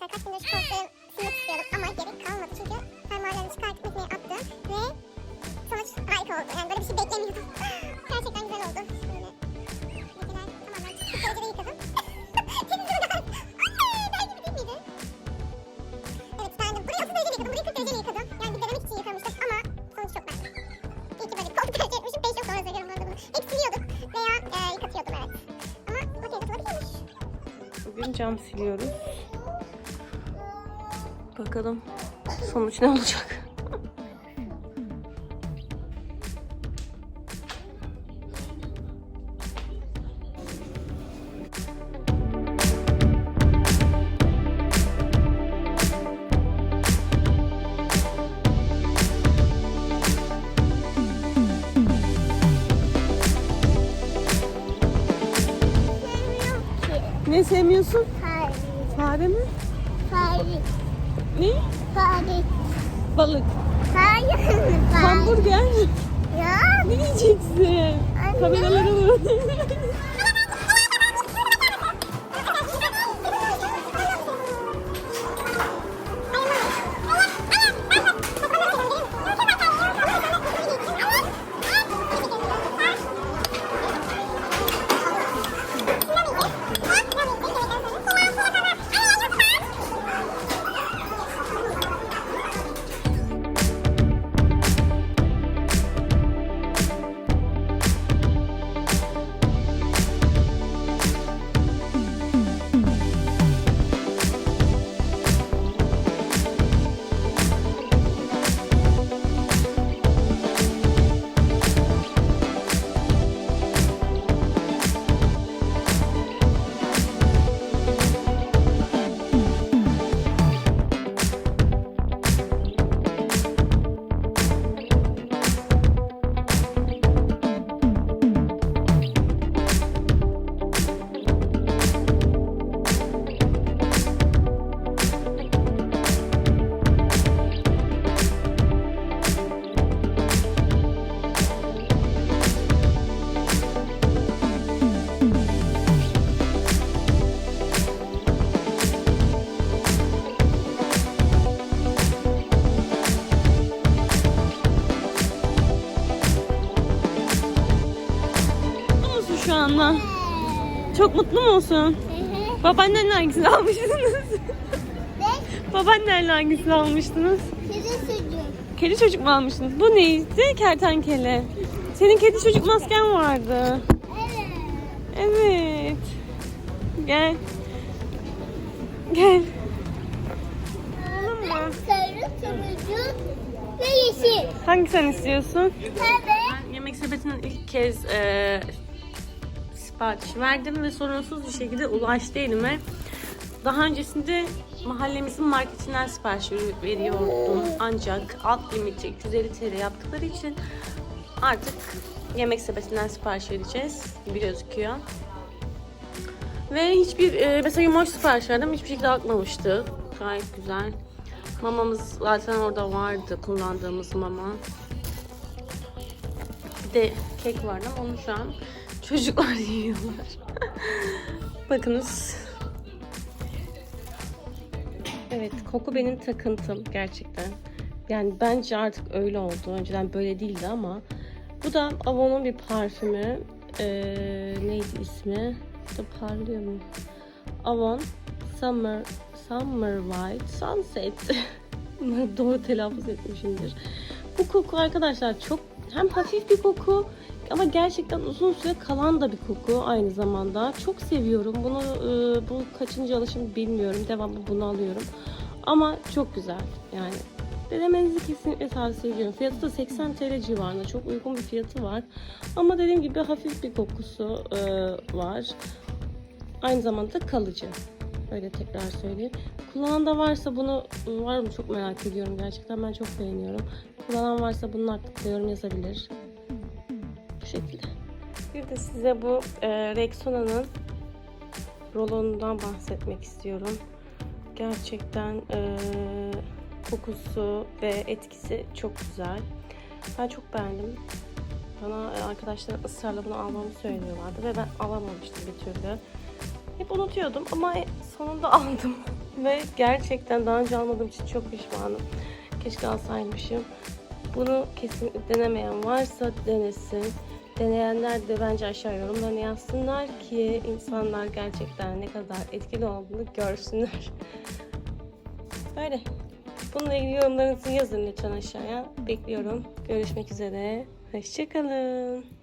Arkadaşlar kaç gündür şu koltukları silmek istiyordum ama gerek kalmadı çünkü fermuarlarını çıkartıp makineye attım ve sonuç harika oldu. Yani böyle bir şey beklemiyordum. Gerçekten güzel oldu. Şimdi makineler tamamen çıktı. Derecede yıkadım. Temiz oldu. Anne der gibi değil miydi? Evet ben de burayı 30 derecede yıkadım. Burayı 40 derecede yıkadım. Yani bir denemek için yıkamıştım ama sonuç çok beğendim. İyi ki böyle bir koltuk tercih etmişim. 5 yıl sonra söylüyorum bu arada bunu. Hep siliyorduk veya yıkatıyordum evet. Ama makinede tutabiliyormuş. Bugün cam siliyoruz. Bakalım sonuç ne olacak? Ne sevmiyorsun? Hayır. Fare mi? Hayır. Ne? Hayır. Balık. Hayır. Hamburger. Ya. Ne yiyeceksin? Anne. Kameralara anda? Çok mutlu musun? Babaannenle hangisini almıştınız? Babaannenle hangisini almıştınız? Kedi sucuk. Kedi çocuk mu almıştınız? Bu neydi? Kertenkele. Senin kedi çocuk masken vardı. Evet. Evet. Gel. Gel. Ben sarı, turuncu ve yeşil. Hangisini istiyorsun? Tabii. Yemek sepetinin ilk kez e, sipariş verdim ve sorunsuz bir şekilde ulaştı elime. Daha öncesinde mahallemizin marketinden sipariş ver- veriyordum. Ancak alt limiti 350 TL yaptıkları için artık yemek sepetinden sipariş vereceğiz gibi gözüküyor. Ve hiçbir e, mesela yumuş sipariş verdim hiçbir şekilde akmamıştı. Gayet güzel. Mamamız zaten orada vardı kullandığımız mama. Bir de kek vardı ama onu şu an çocuklar yiyorlar. Bakınız. Evet koku benim takıntım gerçekten. Yani bence artık öyle oldu. Önceden böyle değildi ama. Bu da Avon'un bir parfümü. Ee, neydi ismi? Da parlıyor mu? Avon Summer Summer White Sunset. Doğru telaffuz etmişimdir. Bu koku arkadaşlar çok hem hafif bir koku ama gerçekten uzun süre kalan da bir koku aynı zamanda. Çok seviyorum. Bunu e, bu kaçıncı alışım bilmiyorum. Devamlı bunu alıyorum. Ama çok güzel. Yani denemenizi kesinlikle tavsiye ediyorum. Fiyatı da 80 TL civarında. Çok uygun bir fiyatı var. Ama dediğim gibi hafif bir kokusu e, var. Aynı zamanda da kalıcı. Öyle tekrar söyleyeyim. Kullanan da varsa bunu var mı çok merak ediyorum gerçekten. Ben çok beğeniyorum. Kullanan varsa bunun hakkında yorum yazabilir. Şekilde. Bir de size bu e, Rexona'nın rolonundan bahsetmek istiyorum. Gerçekten e, kokusu ve etkisi çok güzel. Ben çok beğendim. Bana e, arkadaşlar ısrarla bunu almamı söylüyorlardı ve ben alamamıştım bir türlü. Hep unutuyordum ama sonunda aldım. Ve gerçekten daha önce almadığım için çok pişmanım. Keşke alsaymışım. Bunu kesinlikle denemeyen varsa denesin. Deneyenler de bence aşağı yorumlarına yazsınlar ki insanlar gerçekten ne kadar etkili olduğunu görsünler. Böyle. Bununla ilgili yorumlarınızı yazın lütfen aşağıya. Bekliyorum. Görüşmek üzere. Hoşçakalın.